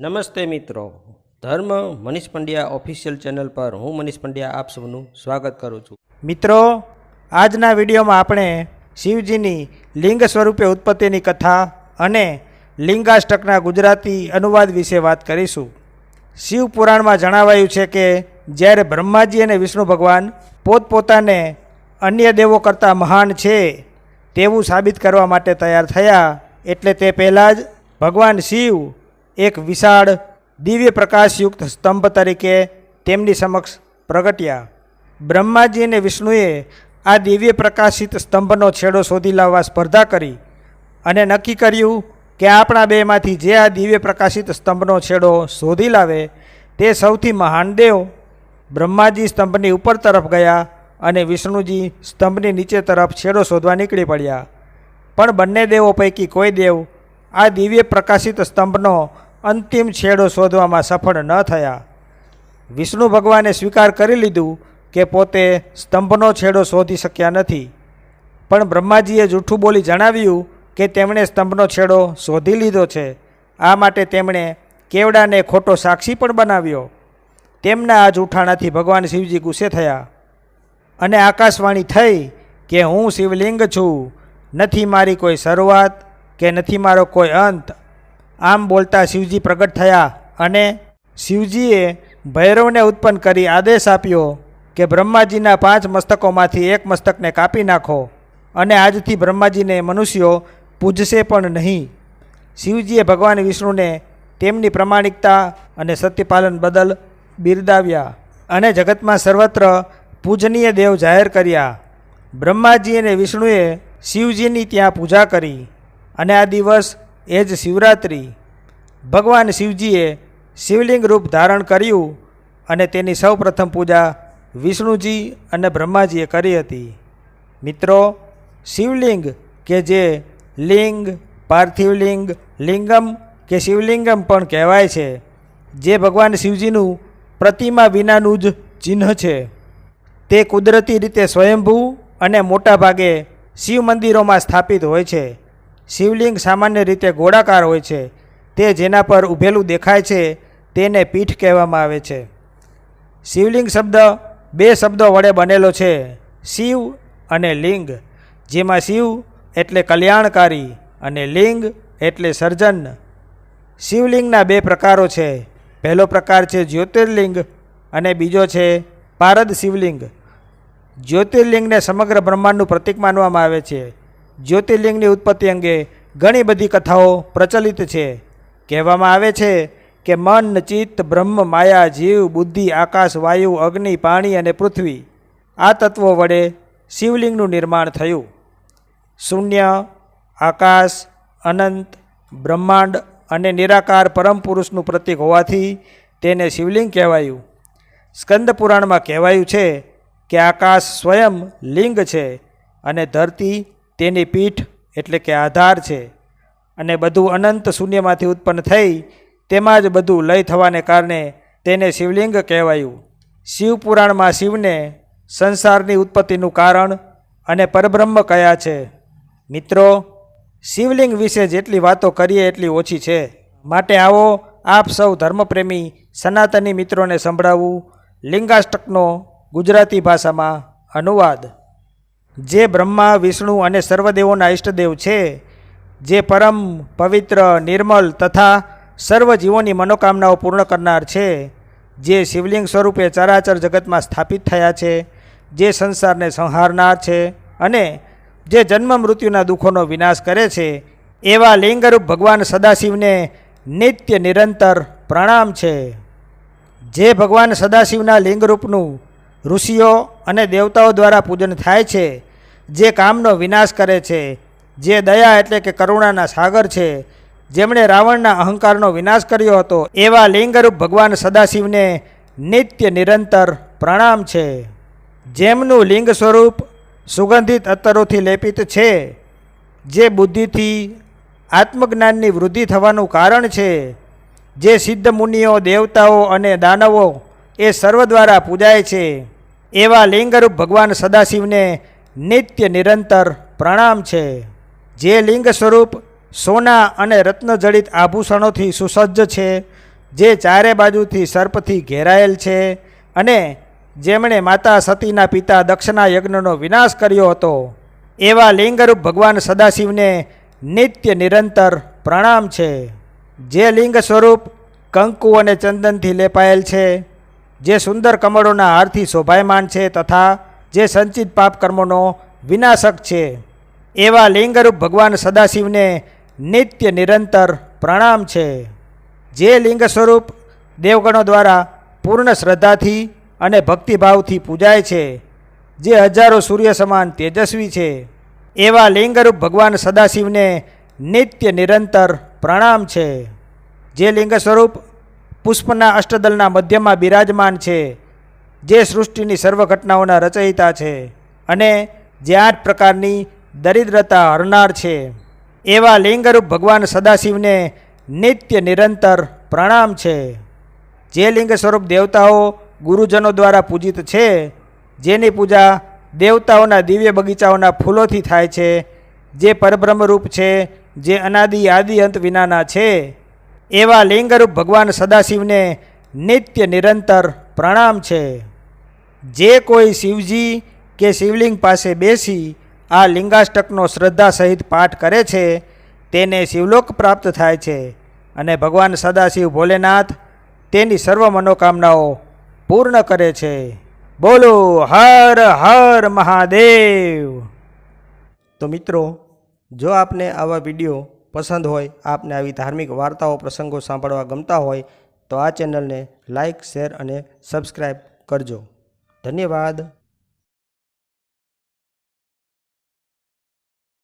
નમસ્તે મિત્રો. ધર્મ મનીષ પંડ્યા ઓફિશિયલ ચેનલ પર હું મનીષ પંડ્યા આપ સૌનું સ્વાગત કરું છું. મિત્રો, આજના વિડીયોમાં આપણે શિવજીની લિંગ સ્વરૂપે ઉત્પત્તિની કથા અને લિંગાષ્ટકના ગુજરાતી અનુવાદ વિશે વાત કરીશું. શિવ પુરાણમાં જણાવાયું છે કે જ્યારે બ્રહ્માજી અને વિષ્ણુ ભગવાન પોતપોતાને અન્ય દેવો કરતાં મહાન છે, તેવું સાબિત કરવા માટે તૈયાર થયા, એટલે તે પહેલાં જ ભગવાન શિવ એક વિશાળ દિવ્ય પ્રકાશયુક્ત સ્તંભ તરીકે તેમની સમક્ષ પ્રગટ્યા. બ્રહ્માજી અને વિષ્ણુએ આ દિવ્ય પ્રકાશિત સ્તંભનો છેડો શોધી લાવવા સ્પર્ધા કરી અને નક્કી કર્યું કે આપણા બેમાંથી જે આ દિવ્ય પ્રકાશિત સ્તંભનો છેડો શોધી લાવે તે સૌથી મહાન દેવ. બ્રહ્માજી સ્તંભની ઉપર તરફ ગયા અને વિષ્ણુજી સ્તંભની નીચે તરફ છેડો શોધવા નીકળી પડ્યા. પણ બંને દેવો પૈકી કોઈ દેવ આ દિવ્ય પ્રકાશિત સ્તંભનો અંતિમ છેડો શોધવામાં સફળ ન થયા. વિષ્ણુ ભગવાને સ્વીકાર કરી લીધું કે પોતે સ્તંભનો છેડો શોધી શક્યા નથી. પણ બ્રહ્માજીએ જૂઠું બોલી જણાવ્યું કે તેમણે સ્તંભનો છેડો શોધી લીધો છે. આ માટે તેમણે કેવડાને ખોટો સાક્ષી પણ બનાવ્યો. તેમના આ જૂઠાણાથી ભગવાન શિવજી ગુસ્સે થયા. અને આકાશવાણી થઈ કે હું શિવલિંગ છું. નથી મારી કોઈ શરૂઆત કે નથી મારો કોઈ અંત. આમ બોલતા શિવજી પ્રગટ થયા અને શિવજીએ ભૈરવને ઉત્પન્ન કરી આદેશ આપ્યો કે બ્રહ્માજીના પાંચ મસ્તકોમાંથી એક મસ્તકને કાપી નાખો અને આજથી બ્રહ્માજીને મનુષ્યો પૂજશે પણ નહીં. શિવજીએ ભગવાન વિષ્ણુને તેમની પ્રમાણિકતા અને સત્યપાલન બદલ બિરદાવ્યા અને જગતમાં સર્વત્ર પૂજનીય દેવ જાહેર કર્યા. બ્રહ્માજી અને વિષ્ણુએ શિવજીની ત્યાં પૂજા કરી અને આ દિવસ એ જ શિવરાત્રિ ભગવાન શિવજીએ શિવલિંગ રૂપ ધારણ કર્યું અને તેની સૌ પ્રથમ પૂજા વિષ્ણુજી અને બ્રહ્માજીએ કરી હતી. મિત્રો, શિવલિંગ કે જે લિંગ, પાર્થિવલિંગ, લિંગમ કે શિવલિંગમ પણ કહેવાય છે, જે ભગવાન શિવજીનું પ્રતિમા વિનાનું જ ચિહ્ન છે. તે કુદરતી રીતે સ્વયંભૂ અને મોટા ભાગે શિવ મંદિરોમાં સ્થાપિત હોય છે. શિવલિંગ સામાન્ય રીતે ગોળાકાર હોય છે. તે જેના પર ઊભેલું દેખાય છે, તેને પીઠ કહેવામાં આવે છે. શિવલિંગ શબ્દ બે શબ્દો વડે બનેલો છે, શિવ અને લિંગ. જેમાં શિવ એટલે કલ્યાણકારી અને લિંગ એટલે સર્જન. શિવલિંગના બે પ્રકારો છે. પહેલો પ્રકાર છે જ્યોતિર્લિંગ અને બીજો છે પારદ શિવલિંગ. જ્યોતિર્લિંગને સમગ્ર બ્રહ્માંડનું પ્રતીક માનવામાં આવે છે. જ્યોતિર્લિંગની ઉત્પત્તિ અંગે ઘણી બધી કથાઓ પ્રચલિત છે. કહેવામાં આવે છે કે મન, ચિત્ત, બ્રહ્મ, માયા, જીવ, બુદ્ધિ, આકાશ, વાયુ, અગ્નિ, પાણી અને પૃથ્વી આ તત્વો વડે શિવલિંગનું નિર્માણ થયું. શૂન્ય, આકાશ, અનંત, બ્રહ્માંડ અને નિરાકાર પરમ પુરુષનું પ્રતીક હોવાથી તેને શિવલિંગ કહેવાયું. સ્કંદ પુરાણમાં કહેવાયું છે કે આકાશ સ્વયં લિંગ છે અને ધરતી તેની પીઠ એટલે કે આધાર છે અને બધું અનંત શૂન્યમાંથી ઉત્પન્ન થઈ તેમાં જ બધું લય થવાને કારણે તેને શિવલિંગ કહેવાયું. શિવપુરાણમાં શિવને સંસારની ઉત્પત્તિનું કારણ અને પરબ્રહ્મ કયા છે? મિત્રો, શિવલિંગ વિશે જેટલી વાતો કરીએ એટલી ઓછી છે. માટે આવો આપ સૌ ધર્મપ્રેમી સનાતની મિત્રોને સંભળાવવું લિંગાષ્ટકનો ગુજરાતી ભાષામાં અનુવાદ. જે બ્રહ્મા, વિષ્ણુ અને સર્વદેવોના ઈષ્ટદેવ છે, જે પરમ, પવિત્ર, નિર્મલ તથા સર્વ જીવોની મનોકામનાઓ પૂર્ણ કરનાર છે, જે શિવલિંગ સ્વરૂપે ચરાચર જગતમાં સ્થાપિત થયા છે, જે સંસારને સંહારનાર છે અને જે જન્મ મૃત્યુના દુઃખોનો વિનાશ કરે છે, એવા લિંગરૂપ ભગવાન સદાશિવને નિત્ય નિરંતર પ્રણામ છે. જે ભગવાન સદાશિવના લિંગરૂપનું ઋષિઓ અને દેવતાઓ દ્વારા પૂજન થાય છે જે કામનો વિનાશ કરે છે, જે દયા એટલે કે કરુણાના સાગર છે, જેમણે રાવણના અહંકારનો વિનાશ કર્યો હતો, એવા લિંગરૂપ ભગવાન સદાશિવને નિત્ય નિરંતર પ્રણામ છે. જેમનું લિંગ સ્વરૂપ સુગંધિત અત્તરોથી લેપિત છે, જે બુદ્ધિથી આત્મજ્ઞાનની વૃદ્ધિ થવાનું કારણ છે, જે સિદ્ધ મુનિઓ, દેવતાઓ અને દાનવો એ સર્વ દ્વારા પૂજાય છે, એવા લિંગરૂપ ભગવાન સદાશિવને નિત્ય નિરંતર પ્રણામ છે. જે લિંગ સ્વરૂપ સોના અને રત્નજડિત આભૂષણોથી સુસજ્જ છે, જે ચારે બાજુથી સર્પથી ઘેરાયેલ છે અને જેમણે માતા સતીના પિતા દક્ષના યજ્ઞનો વિનાશ કર્યો હતો, એવા લિંગરૂપ ભગવાન સદાશિવને નિત્ય નિરંતર પ્રણામ છે. જે લિંગ સ્વરૂપ કંકુ અને ચંદનથી લેપાયેલ છે, જે સુંદર કમળોના હારથી શોભાયમાન છે તથા જે સંચિત પાપ કર્મોનો વિનાશક છે, એવા લિંગરૂપ ભગવાન સદાશિવને નિત્ય નિરંતર પ્રણામ છે. જે લિંગ સ્વરૂપ દેવગણો દ્વારા પૂર્ણ શ્રદ્ધાથી અને ભક્તિભાવથી પૂજાય છે, જે હજારો સૂર્ય સમાન તેજસ્વી છે, એવા લિંગરૂપ ભગવાન સદાશિવને નિત્ય નિરંતર પ્રણામ છે. જે લિંગ સ્વરૂપ પુષ્પના અષ્ટદલના મધ્યમાં બિરાજમાન છે જે સૃષ્ટિની સર્વ ઘટનાઓના રચયિતા છે અને જે આઠ પ્રકારની દરિદ્રતા હરનાર છે, એવા લિંગરૂપ ભગવાન સદાશિવને નિત્ય નિરંતર પ્રણામ છે. જે લિંગ સ્વરૂપ દેવતાઓ ગુરુજનો દ્વારા પૂજિત છે, જેની પૂજા દેવતાઓના દિવ્ય બગીચાઓના ફૂલોથી થાય છે, જે પરબ્રહ્મરૂપ છે, જે અનાદિ આદિ અંત વિનાના છે, એવા લિંગરૂપ ભગવાન સદાશિવને નિત્ય નિરંતર પ્રણામ છે. જે કોઈ શિવજી કે શિવલિંગ પાસે બેસી આ લિંગાષ્ટકનો શ્રદ્ધા સહિત પાઠ કરે છે, તેને શિવલોક પ્રાપ્ત થાય છે અને ભગવાન સદાશિવ ભોલેનાથ તેની સર્વ મનોકામનાઓ પૂર્ણ કરે છે. બોલો, હર હર મહાદેવ! તો મિત્રો, જો આપને આવા વીડિયો પસંદ હોય, આપને આવી ધાર્મિક વાર્તાઓ, પ્રસંગો સાંભળવા ગમતા હોય, તો આ ચેનલને લાઈક, શેર અને સબસ્ક્રાઈબ કરજો. ધન્યવાદ.